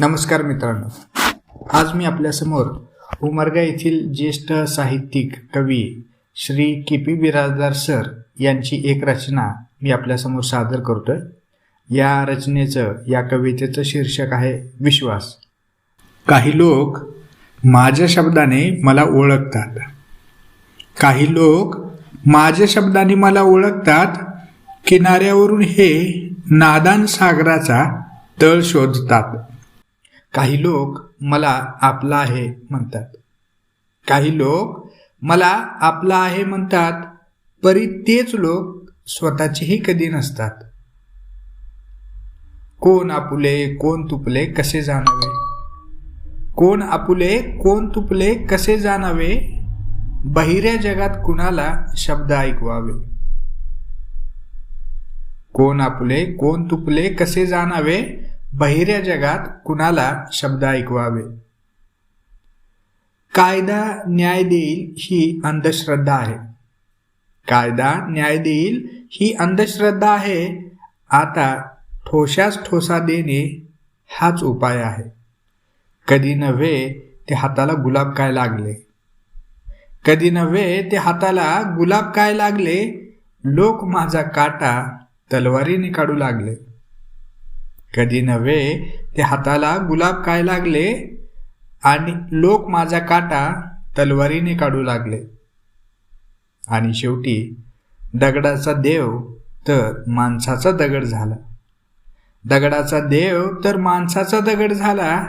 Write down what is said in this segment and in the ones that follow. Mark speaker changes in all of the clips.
Speaker 1: नमस्कार मित्रांनो. आज मी आपल्यासमोर उमरगा येथील ज्येष्ठ साहित्यिक कवी Shri K P Birajdar sir यांची एक रचना मी आपल्यासमोर सादर करतोय. या रचनेचं या कवितेचं शीर्षक आहे विश्वास. काही लोक माझ्या शब्दाने मला ओळखतात. काही लोक माझ्या शब्दाने मला ओळखतात. किनाऱ्यावरून हे नादान सागराचा तळ शोधतात. काही लोक मला आपला आहे म्हणतात. काही लोक मला आपला आहे म्हणतात परी तेच लोक स्वतःचेही कधी नसतात. कोण आपुले कोण तुपले कसे जाणावे? कोण आपुले कोण तुपले कसे जाणावे? बहिऱ्या जगात कुणाला शब्द ऐकवावे? कोण आपुले कोण तुपले कसे जाणावे? बहिऱ्या जगात कुणाला शब्द ऐकवावे? कायदा न्याय देईल ही अंधश्रद्धा आहे. कायदा न्याय देईल ही अंधश्रद्धा आहे. आता ठोशास ठोसा देणे हाच उपाय आहे. कधी नव्हे ते हाताला गुलाब काय लागले? कधी नव्हे ते हाताला गुलाब काय लागले? लोक माझा काटा तलवारीने काढू लागले. कधी नव्हे ते हाताला गुलाब काय लागले आणि लोक माझा काटा तलवारीने काढू लागले. आणि शेवटी दगडाचा देव तर माणसाचा दगड झाला. दगडाचा देव तर माणसाचा दगड झाला.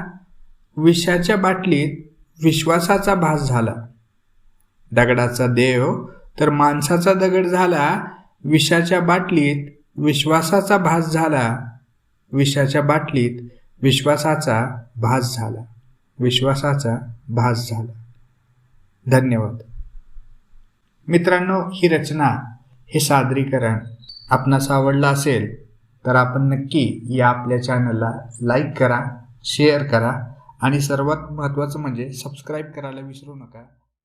Speaker 1: विषाच्या बाटलीत विश्वासाचा भास झाला. दगडाचा देव तर माणसाचा दगड झाला. विषाच्या बाटलीत विश्वासाचा भास झाला. विषाच्या बाटलीत विश्वासाचा भास झाला. विश्वासाचा भास झाला. धन्यवाद. मित्रांनो ही रचना हे सादरीकरण आपणास आवडलं असेल तर आपण नक्की या आपल्या चॅनलला लाईक करा शेअर करा आणि सर्वात महत्त्वाचं म्हणजे सबस्क्राईब करायला विसरू नका.